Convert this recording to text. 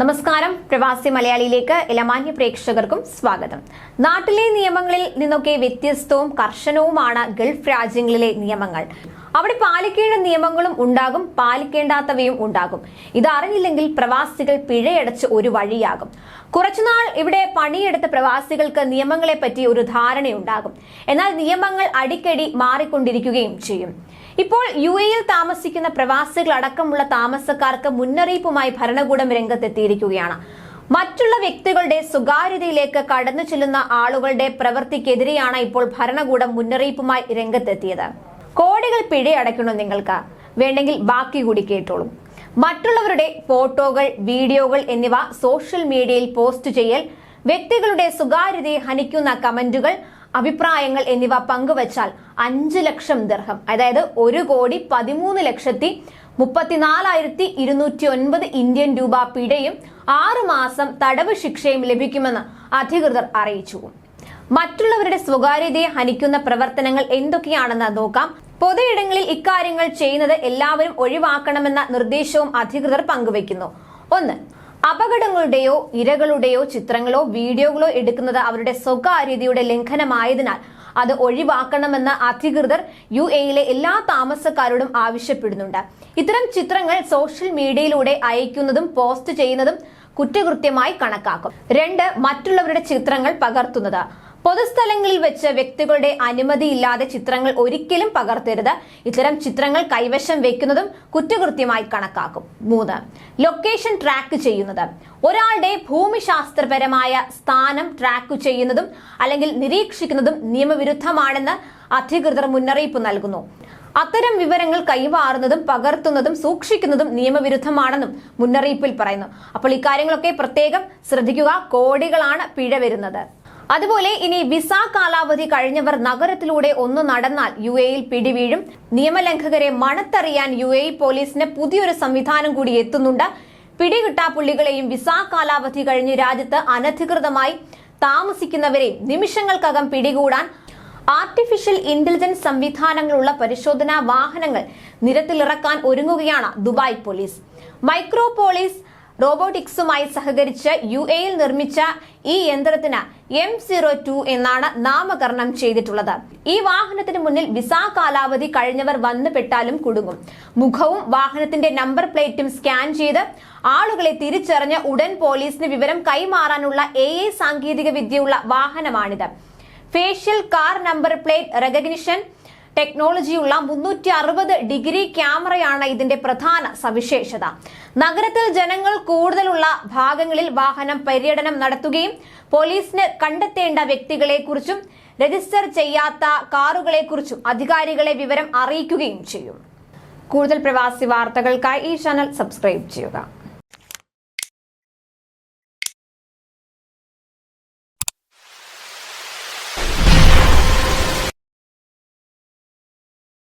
നമസ്കാരം. പ്രവാസി മലയാളിയിലേക്ക് ഇലമാന്യ പ്രേക്ഷകർക്കും സ്വാഗതം. നാട്ടിലെ നിയമങ്ങളിൽ നിന്നൊക്കെ വ്യത്യസ്തവും കർശനവുമാണ് ഗൾഫ് രാജ്യങ്ങളിലെ നിയമങ്ങൾ. അവിടെ പാലിക്കേണ്ട നിയമങ്ങളും ഉണ്ടാകും പാലിക്കേണ്ടാത്തവയും ഉണ്ടാകും. ഇതറിഞ്ഞില്ലെങ്കിൽ പ്രവാസികൾ പിഴയടച്ച് ഒരു വഴിയാകും. കുറച്ചുനാൾ ഇവിടെ പണിയെടുത്ത പ്രവാസികൾക്ക് നിയമങ്ങളെ പറ്റി ഒരു ധാരണയുണ്ടാകും. എന്നാൽ നിയമങ്ങൾ അടിക്കടി മാറിക്കൊണ്ടിരിക്കുകയും ചെയ്യും. ഇപ്പോൾ യു എയിൽ താമസിക്കുന്ന പ്രവാസികൾ അടക്കമുള്ള താമസക്കാർക്ക് മുന്നറിയിപ്പുമായി ഭരണകൂടം രംഗത്തെത്തിയിരിക്കുകയാണ്. മറ്റുള്ള വ്യക്തികളുടെ സ്വകാര്യതയിലേക്ക് കടന്നു ചെല്ലുന്ന ആളുകളുടെ പ്രവൃത്തിക്കെതിരെയാണ് ഇപ്പോൾ ഭരണകൂടം മുന്നറിയിപ്പുമായി രംഗത്തെത്തിയത്. കോടികൾ പിഴയടയ്ക്കണം നിങ്ങൾക്ക്? വേണ്ടെങ്കിൽ ബാക്കി കൂടി കേട്ടോളൂ. മറ്റുള്ളവരുടെ ഫോട്ടോകൾ വീഡിയോകൾ എന്നിവ സോഷ്യൽ മീഡിയയിൽ പോസ്റ്റ് ചെയ്യൽ വ്യക്തികളുടെ സ്വകാര്യതയെ ഹനിക്കുന്ന കമന്റുകൾ അഭിപ്രായങ്ങൾ എന്നിവ പങ്കുവച്ചാൽ അഞ്ച് ലക്ഷം ദർഹം. അതായത് ഒരു കോടി പതിമൂന്ന് ലക്ഷത്തി മുപ്പത്തിനാലായിരത്തി ഇരുന്നൂറ്റി ഒൻപത് ഇന്ത്യൻ രൂപ പിഴയും ആറു മാസം തടവ് ശിക്ഷയും ലഭിക്കുമെന്ന് അധികൃതർ അറിയിച്ചു. മറ്റുള്ളവരുടെ സ്വകാര്യതയെ ഹനിക്കുന്ന പ്രവർത്തനങ്ങൾ എന്തൊക്കെയാണെന്ന് നോക്കാം. പൊതുയിടങ്ങളിൽ ഇക്കാര്യങ്ങൾ ചെയ്യുന്നത് എല്ലാവരും ഒഴിവാക്കണമെന്ന നിർദ്ദേശവും അധികൃതർ പങ്കുവയ്ക്കുന്നു. ഒന്ന് അപകടങ്ങളുടെയോ ഇരകളുടെയോ ചിത്രങ്ങളോ വീഡിയോകളോ എടുക്കുന്നത് അവരുടെ സ്വകാര്യതയുടെ ലംഘനമായതിനാൽ അത് ഒഴിവാക്കണമെന്ന് അധികൃതർ യു എയിലെ എല്ലാ താമസക്കാരോടും ആവശ്യപ്പെടുന്നുണ്ട്. ഇത്തരം ചിത്രങ്ങൾ സോഷ്യൽ മീഡിയയിലൂടെ അയക്കുന്നതും പോസ്റ്റ് ചെയ്യുന്നതും കുറ്റകൃത്യമായി കണക്കാക്കും. രണ്ട് മറ്റുള്ളവരുടെ ചിത്രങ്ങൾ പകർത്തുന്നത്. പൊതുസ്ഥലങ്ങളിൽ വെച്ച് വ്യക്തികളുടെ അനുമതിയില്ലാതെ ചിത്രങ്ങൾ ഒരിക്കലും പകർത്തരുത്. ഇത്തരം ചിത്രങ്ങൾ കൈവശം വെക്കുന്നതും കുറ്റകൃത്യമായി കണക്കാക്കും. മൂന്ന് ലൊക്കേഷൻ ട്രാക്ക് ചെയ്യുന്നത്. ഒരാളുടെ ഭൂമിശാസ്ത്രപരമായ സ്ഥാനം ട്രാക്ക് ചെയ്യുന്നതും അല്ലെങ്കിൽ നിരീക്ഷിക്കുന്നതും നിയമവിരുദ്ധമാണെന്ന് അധികൃതർ മുന്നറിയിപ്പ് നൽകുന്നു. അത്തരം വിവരങ്ങൾ കൈമാറുന്നതും പകർത്തുന്നതും സൂക്ഷിക്കുന്നതും നിയമവിരുദ്ധമാണെന്നും മുന്നറിയിപ്പിൽ പറയുന്നു. അപ്പോൾ ഇക്കാര്യങ്ങളൊക്കെ പ്രത്യേകം ശ്രദ്ധിക്കുക. കോടികളാണ് പിഴ വരുന്നത്. അതുപോലെ ഇനി വിസ കാലാവധി കഴിഞ്ഞവർ നഗരത്തിലൂടെ ഒന്ന് നടന്നാൽ യു എയിൽ പിടിവീഴും. നിയമലംഘകരെ മണത്തറിയാൻ യു എ പോലീസിന് പുതിയൊരു സംവിധാനം കൂടി എത്തുന്നുണ്ട്. പിടികിട്ടാപ്പുള്ളികളെയും വിസ കാലാവധി കഴിഞ്ഞ് രാജ്യത്ത് അനധികൃതമായി താമസിക്കുന്നവരെയും നിമിഷങ്ങൾക്കകം പിടികൂടാൻ ആർട്ടിഫിഷ്യൽ ഇന്റലിജൻസ് സംവിധാനങ്ങളുള്ള പരിശോധനാ വാഹനങ്ങൾ നിരത്തിലിറക്കാൻ ഒരുങ്ങുകയാണ് ദുബായ് പോലീസ്. മൈക്രോ പോലീസ് റോബോട്ടിക്സുമായി സഹകരിച്ച് യു എയിൽ നിർമ്മിച്ച ഈ യന്ത്രത്തിന് എം സീറോ ടു എന്നാണ് നാമകരണം ചെയ്തിട്ടുള്ളത്. ഈ വാഹനത്തിന് മുന്നിൽ വിസ കാലാവധി കഴിഞ്ഞവർ വന്നുപെട്ടാലും കുടുങ്ങും. മുഖവും വാഹനത്തിന്റെ നമ്പർ പ്ലേറ്റും സ്കാൻ ചെയ്ത് ആളുകളെ തിരിച്ചറിഞ്ഞ് ഉടൻ പോലീസിന് വിവരം കൈമാറാനുള്ള എ ഐ സാങ്കേതിക വിദ്യയുള്ള വാഹനമാണിത്. Facial car number plate recognition ടെക്നോളജിയുള്ള മുന്നൂറ്റി അറുപത് ഡിഗ്രി ക്യാമറയാണ് ഇതിന്റെ പ്രധാന സവിശേഷത. നഗരത്തിൽ ജനങ്ങൾ കൂടുതലുള്ള ഭാഗങ്ങളിൽ വാഹനം പര്യടനം നടത്തുകയും പോലീസിന് കണ്ടെത്തേണ്ട വ്യക്തികളെക്കുറിച്ചും രജിസ്റ്റർ ചെയ്യാത്ത കാറുകളെക്കുറിച്ചും അധികാരികളെ വിവരം അറിയിക്കുകയും ചെയ്യും. കൂടുതൽ പ്രവാസി വാർത്തകൾക്കായി ഈ ചാനൽ സബ്സ്ക്രൈബ് ചെയ്യുക.